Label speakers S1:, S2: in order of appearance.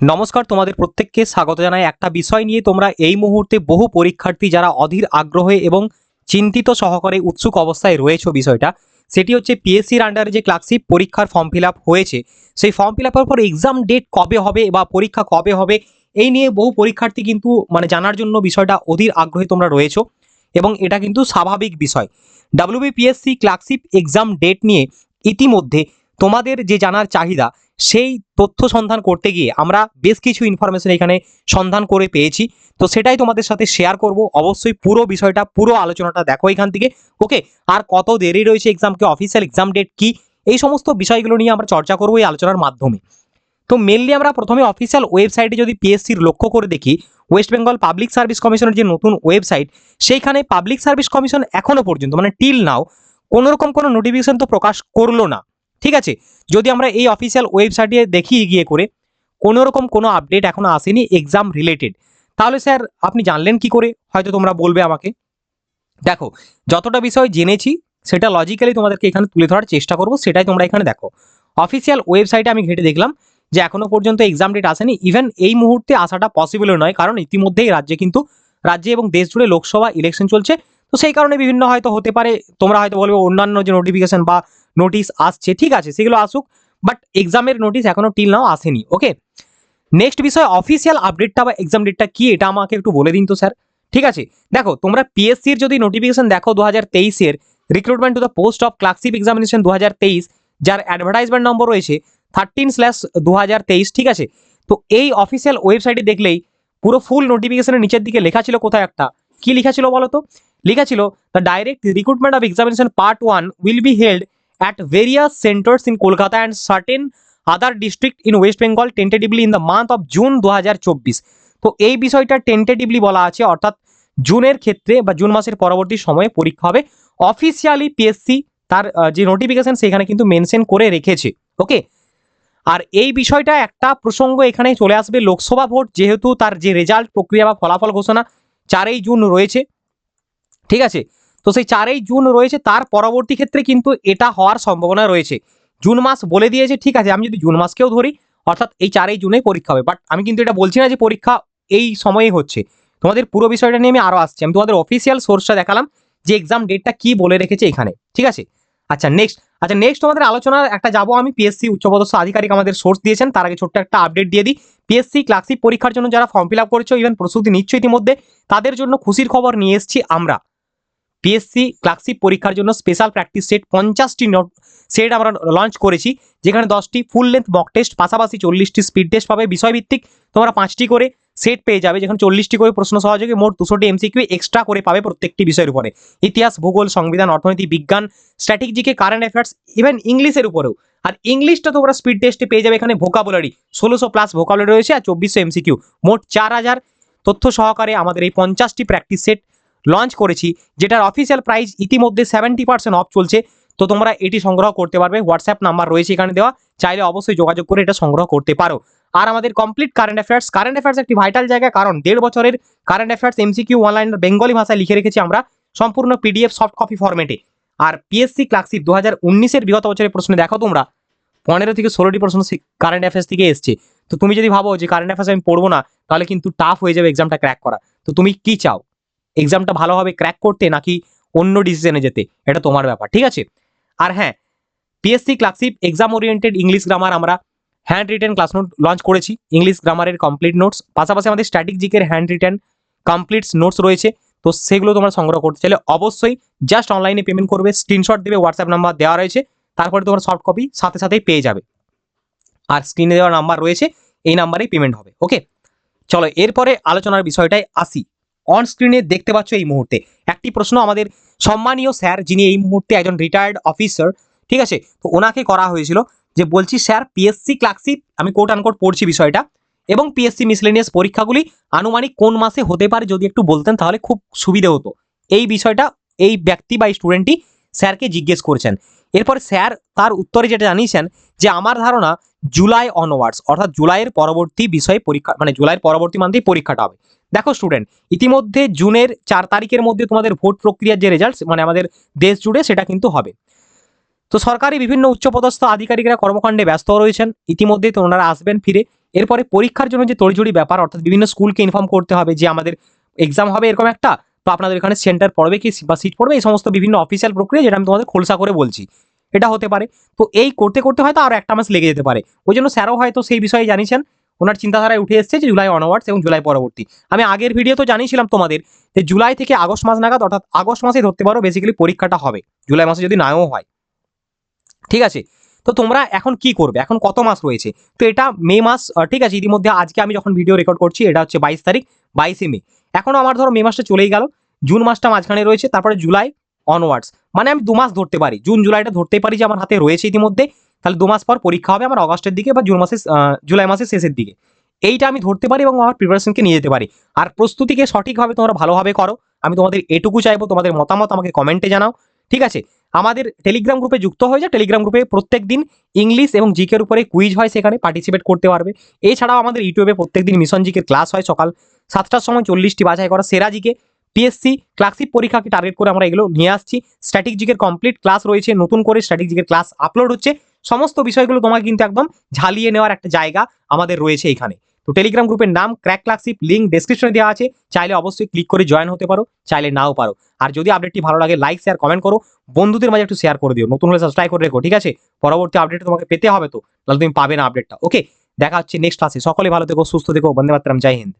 S1: নমস্কার, তোমাদের প্রত্যেককে স্বাগত জানাই। একটা বিষয় নিয়ে তোমরা এই মুহূর্তে বহু পরীক্ষার্থী যারা অধীর আগ্রহে এবং চিন্তিত সহকারে উৎসুক অবস্থায় রয়েছে বিষয়টা, সেটি হচ্ছে পিএসসির আন্ডারে যে ক্লার্কশিপ পরীক্ষার ফর্ম ফিল হয়েছে, সেই ফর্ম ফিল আপের পর এক্সাম ডেট কবে হবে বা পরীক্ষা কবে হবে, এই নিয়ে বহু পরীক্ষার্থী কিন্তু মানে জানার জন্য বিষয়টা অধীর আগ্রহে তোমরা রয়েছো এবং এটা কিন্তু স্বাভাবিক বিষয়। ডাব্লিউবিপিএসসি ক্লার্কশিপ এক্সাম ডেট নিয়ে ইতিমধ্যে তোমাদের যে জানার চাহিদা সেই তথ্য সন্ধান করতে গিয়ে আমরা বেশ কিছু ইনফরমেশন এখানে সন্ধান করে পেয়েছি। তো সেটাই তোমাদের সাথে শেয়ার করব। অবশ্যই পুরো বিষয়টা, পুরো আলোচনাটা দেখো এখান থেকে। ওকে আর কত দেরি রয়েছে এক্সামকে অফিসিয়াল এক্সাম ডেট কি? এই সমস্ত বিষয়গুলো নিয়ে আমরা চর্চা করব এই আলোচনার মাধ্যমে। তো মেনলি আমরা প্রথমে অফিসিয়াল ওয়েবসাইটে যদি পিএসসির লক্ষ্য করে দেখি ওয়েস্ট বেঙ্গল পাবলিক সার্ভিস কমিশনের যে নতুন ওয়েবসাইট সেইখানে পাবলিক সার্ভিস কমিশন এখনও পর্যন্ত মানে টিল নাও কোনোরকম কোনো নোটিফিকেশন তো প্রকাশ করল না। ঠিক আছে? যদি আমরা এই অফিসিয়াল ওয়েবসাইটে দেখি গিয়ে করে, কোনো রকম কোনো আপডেট এখনও আসেনি এক্সাম রিলেটেড তাহলে স্যার আপনি জানলেন কি করে? হয়তো তোমরা বলবে আমাকে। দেখো, যতটা বিষয় জেনেছি, সেটা লজিক্যালি তোমাদেরকে এখানে তুলে ধরার চেষ্টা করব, সেটাই তোমরা এখানে দেখো। অফিসিয়াল ওয়েবসাইটে আমি ঘেটে দেখলাম যে এখনও পর্যন্ত এক্সাম ডেট আসেনি। ইভেন এই মুহূর্তে আসাটা পসিবল নয়, কারণ ইতিমধ্যেই রাজ্যে কিন্তু রাজ্যে এবং দেশ জুড়ে লোকসভা ইলেকশন চলছে। তো সেই কারণে বিভিন্ন হয়তো হতে পারে, তোমরা হয়তো বলবে অন্যান্য যে নোটিফিকেশন বা নোটিশ আসছে, ঠিক আছে, সেগুলো আসুক বাট এক্সামের নোটিশ এখনও টিল নাও আসেনি ওকে নেক্সট বিষয় অফিসিয়াল আপডেটটা বা এক্সাম ডেটটা কি, এটা আমাকে একটু বলে দিন তো স্যার ঠিক আছে? দেখো, তোমরা পিএসসির যদি নোটিফিকেশন দেখো দু হাজার তেইশের recruitment to the post of clerkship examination দু হাজার তেইশ, যার অ্যাডভার্টাইজমেন্ট নম্বর রয়েছে থার্টিন স্ল্যাশ দু হাজার তেইশ, ঠিক আছে? তো এই অফিসিয়াল ওয়েবসাইটে দেখলেই পুরো ফুল নোটিফিকেশনের নিচের দিকে লেখা ছিল কোথায় একটা? কি লেখা ছিল বলো তো? লেখা ছিল the direct recruitment of examination part one will be held at various centers in Kolkata and certain other district in West Bengal tentatively in the month of June 2024 তো এই বিষয়টা টেন্টেটিভলি বলা আছে, অর্থাৎ জুনের ক্ষেত্রে বা জুন মাসের পরবর্তী সময়ে পরীক্ষা হবে। অফিসিয়ালি পিএসসি তার যে নোটিফিকেশন সেখানে কিন্তু মেনশন করে রেখেছে ওকে আর এই বিষয়টা একটা প্রসঙ্গ এখানে চলে আসবে, লোকসভা ভোট যেহেতু তার যে রেজাল্ট প্রক্রিয়া বা ফলাফল ঘোষণা, চারই জুন রয়েছে, ঠিক আছে? তো সেই চারই জুন রয়েছে, তার পরবর্তী ক্ষেত্রে কিন্তু এটা হওয়ার সম্ভাবনা রয়েছে। জুন মাস বলে দিয়েছে, ঠিক আছে, আমি যদি জুন মাসকেও ধরি, অর্থাৎ এই চারই জুনেই পরীক্ষা হবে। বাট আমি কিন্তু এটা বলছি না যে পরীক্ষা এই সময়ে হচ্ছে। তোমাদের পুরো বিষয়টা নিয়ে আমি আরও আসছি। আমি তোমাদের অফিসিয়াল সোর্সটা দেখালাম, যে এক্সাম ডেটটা কি বলে রেখেছে এখানে, ঠিক আছে? আচ্ছা নেক্সট আচ্ছা নেক্সট তোমাদের আলোচনার একটা যাব আমি। পিএসসি উচ্চপদস্থ আধিকারিক আমাদের সোর্স দিয়েছেন, তার আগে ছোট্ট একটা আপডেট দিয়ে দিই। পিএসসি ক্লাসিক পরীক্ষার জন্য যারা ফর্ম ফিল আপ করেছ ইভেন প্রস্তুতি নিচ্ছ ইতিমধ্যে, তাদের জন্য খুশির খবর নিয়ে এসেছি আমরা। পিএসসি ক্লার্কশিপ পরীক্ষার জন্য স্পেশাল প্র্যাকটিস সেট পঞ্চাশটি সেট আমরা লঞ্চ করেছি, যেখানে দশটি ফুল লেন্থ মক টেস্ট পাশাপাশি চল্লিশটি স্পিড টেস্ট পাবে। বিষয়ভিত্তিক তোমরা পাঁচটি করে সেট পেয়ে যাবে, যেখানে চল্লিশটি করে প্রশ্ন সহযোগে মোট দুশোটি এমসিকিউ এক্সট্রা করে পাবে প্রত্যেকটি বিষয়ের উপরে। ইতিহাস, ভূগোল, সংবিধান, অর্থনীতি, বিজ্ঞান স্ট্র্যাটেজিকে কারেন্ট অ্যাফেয়ার্স ইভেন ইংলিশের উপরেও। আর ইংলিশটা তোমরা স্পিড টেস্টে পেয়ে যাবে এখানে ভোকাবুলারি ষোলোশো প্লাস ভোকাবুলারি রয়েছে আর চব্বিশশো এমসিকিউ মোট চার হাজার তথ্য সহকারে আমাদের এই পঞ্চাশটি প্র্যাকটিস সেট লঞ্চ করেছি, যেটার অফিসিয়াল প্রাইস ইতিমধ্যে সেভেন্টি পার্সেন্ট অফ চলছে। তো তোমরা এটি সংগ্রহ করতে পারবে হোয়াটসঅ্যাপ নাম্বার রয়েছে এখানে দেওয়া, চাইলে অবশ্যই যোগাযোগ করে এটা সংগ্রহ করতে পারো। আর আমাদের complete current affairs current affairs একটি ভাইটাল জায়গা, কারণ দেড় বছরের current affairs MCQ online Bengali ভাষায় লিখে রেখেছি আমরা, সম্পূর্ণ পিডিএফ সফট কপি ফরম্যাটে আর পিএসসি ক্লার্কশিপ দু হাজার উনিশের বিগত বছরের প্রশ্নে দেখো তোমরা, পনেরো থেকে ষোলোটি প্রশ্ন কারেন্ট অ্যাফেয়ার্স থেকে এসছে। তো তুমি যদি ভাবো যে কারেন্ট অ্যাফেয়ার্স আমি পড়ব না, তাহলে কিন্তু টাফ হয়ে যাবে এক্সামটা ক্র্যাক করা। তো তুমি কি চাও? এক্সামটা ভালোভাবে ক্র্যাক করতে নাকি অন্য ডিসিশনে যেতে? এটা তোমার ব্যাপার, ঠিক আছে? আর হ্যাঁ PSC clerkship exam oriented English grammar আমরা hand written class note launch করেছি। ইংলিশ গ্রামারের কমপ্লিট নোটস পাশাপাশি আমাদের স্ট্যাটিক জিকের হ্যান্ড রিটেন কমপ্লিট নোটস রয়েছে। তো সেগুলো তোমরা সংগ্রহ করতে চাইলে অবশ্যই জাস্ট অনলাইনে পেমেন্ট করবে স্ক্রিনশট দেবে হোয়াটসঅ্যাপ নাম্বার দেওয়া রয়েছে, তারপরে তোমার সফট কপি সাথে সাথেই পেয়ে যাবে। আর স্ক্রিনে দেওয়া নাম্বার রয়েছে, এই নাম্বারেই পেমেন্ট হবে ওকে চলো, এরপরে আলোচনার বিষয়টায় আসি। অন স্ক্রিনে দেখতে পাচ্ছ এই মুহূর্তে। একটি প্রশ্ন আমাদের সম্মানীয় স্যার, যিনি এই মুহূর্তে একজন রিটায়ার্ড অফিসার ঠিক আছে? তো ওনাকে করা হয়েছিল যে বলছি, স্যার পিএসসি ক্লার্কশিপ আমি কোট আনকোট পড়ছি বিষয়টা এবং পিএসসি মিসলেনিয়াস পরীক্ষাগুলি আনুমানিক কোন মাসে হতে পারে যদি একটু বলতেন তাহলে খুব সুবিধে হতো। এই বিষয়টা এই ব্যক্তি বা স্টুডেন্টটি স্যারকে জিজ্ঞেস করেছেন। এরপর স্যার তার উত্তরে যেটা জানিয়েছেন যে, আমার ধারণা জুলাই অনওয়ার্ডস অর্থাৎ জুলাইয়ের পরবর্তী বিষয়ে পরীক্ষা মানে জুলাইয়ের পরবর্তী মান্থেই পরীক্ষাটা হবে। দেখো স্টুডেন্ট ইতিমধ্যে জুনের চার তারিখের মধ্যে তোমাদের ভোট প্রক্রিয়ার যে রেজাল্ট মানে আমাদের দেশ জুড়ে সেটা কিন্তু হবে। তো সরকারি বিভিন্ন উচ্চপদস্থ আধিকারিকরা কর্মকাণ্ডে ব্যস্ত রয়েছেন। ইতিমধ্যেই তো ওনারা আসবেন ফিরে। এরপরে পরীক্ষার জন্য যে তড়িজড়ি ব্যাপার, অর্থাৎ বিভিন্ন স্কুলকে ইনফর্ম করতে হবে যে আমাদের এক্সাম হবে এরকম একটা তো আপনাদের এখানে সেন্টার পড়বে কি, বা সিট পড়বে, এই সমস্ত বিভিন্ন অফিসিয়াল প্রক্রিয়া যেটা আমি তোমাদের খোলসা করে বলছি। এটা হতে পারে। তো এই করতে করতে হয়তো আরও একটা মাস লেগে যেতে পারে। ওই জন্য স্যারও হয়তো সেই বিষয়ে জানিয়েছেন। ওনার চিন্তাধারায় উঠে এসেছে যে জুলাই অনওয়ার্ডস এবং জুলাই পরবর্তী। আমি আগের ভিডিও তো জানিয়েছিলাম তোমাদের যে জুলাই থেকে আগস্ট মাস নাগাদ, অর্থাৎ আগস্ট মাসে ধরতে পারো বেসিক্যালি পরীক্ষাটা হবে। জুলাই মাসে যদি নাও হয়। ঠিক আছে? তো তোমরা এখন কি করবে? এখন কত মাস রয়েছে? তো এটা মে মাস ঠিক আছে, ইতিমধ্যে আজকে আমি যখন ভিডিও রেকর্ড করছি, এটা হচ্ছে বাইশ তারিখ, বাইশে মে। এখনও আমার ধরো মে মাসটা চলেই গেল, জুন মাসটা মাঝখানে রয়েছে, তারপরে জুলাই অনওয়ার্ডস মানে আমি দু মাস ধরতে পারি, জুন, জুলাইটা ধরতেই পারি যে আমার হাতে রয়েছে ইতিমধ্যে। তাহলে দু মাস পর পরীক্ষা হবে আমার অগস্টের দিকে বা জুন মাসের জুলাই মাসের শেষের দিকে। এইটা আমি ধরতে পারি এবং আমার প্রিপারেশনকে নিয়ে যেতে পারি। আর প্রস্তুতিকে সঠিকভাবে তোমরা ভালোভাবে করো। আমি তোমাদের এটুকু চাইব, তোমাদের মতামত আমাকে কমেন্টে জানাও। ঠিক আছে? আমাদের টেলিগ্রাম গ্রুপে যুক্ত হয়ে যায় টেলিগ্রাম গ্রুপে প্রত্যেক দিন ইংলিশ এবং জিকের উপরে কুইজ হয়, সেখানে পার্টিসিপেট করতে পারবে। এছাড়াও আমাদের ইউটিউবে প্রত্যেক দিন মিশন জিকের ক্লাস হয় সকাল সাতটার সময় চল্লিশটি বাছাই করা সেরা জিকে পিএসসি ক্লাসিক পরীক্ষাকে টার্গেট করে আমরা এগুলো নিয়ে আসছি। স্ট্যাটিক জিকের কমপ্লিট ক্লাস রয়েছে, নতুন করে স্ট্যাটিক জিকের ক্লাস আপলোড হচ্ছে। সমস্ত বিষয়গুলো তোমাকে কিন্তু একদম ঝালিয়ে নেওয়ার একটা জায়গা আমাদের রয়েছে এখানে। তো টেলিগ্রাম গ্রুপের নাম ক্র্যাক ক্লাসিপ লিঙ্ক ডেসক্রিপশনে দেওয়া আছে। চাইলে অবশ্যই ক্লিক করে জয়েন হতে পারো, চাইলে নাও পারো। আর যদি আপডেটটি ভালো লাগে লাইক শেয়ার কমেন্ট করো। বন্ধুদের মাঝে একটু শেয়ার করে দিও। নতুন হলে সাবস্ক্রাইব করে রেখো, ঠিক আছে? পরবর্তী আপডেট তোমাকে পেতে হবে তো? তাহলে তুমি পাবে না আপডেটটা ওকে দেখা হচ্ছে নেক্সট ক্লাসে সকলে ভালো থেকো, সুস্থ থেকো। বন্দে মাতরম। জয় হিন্দ।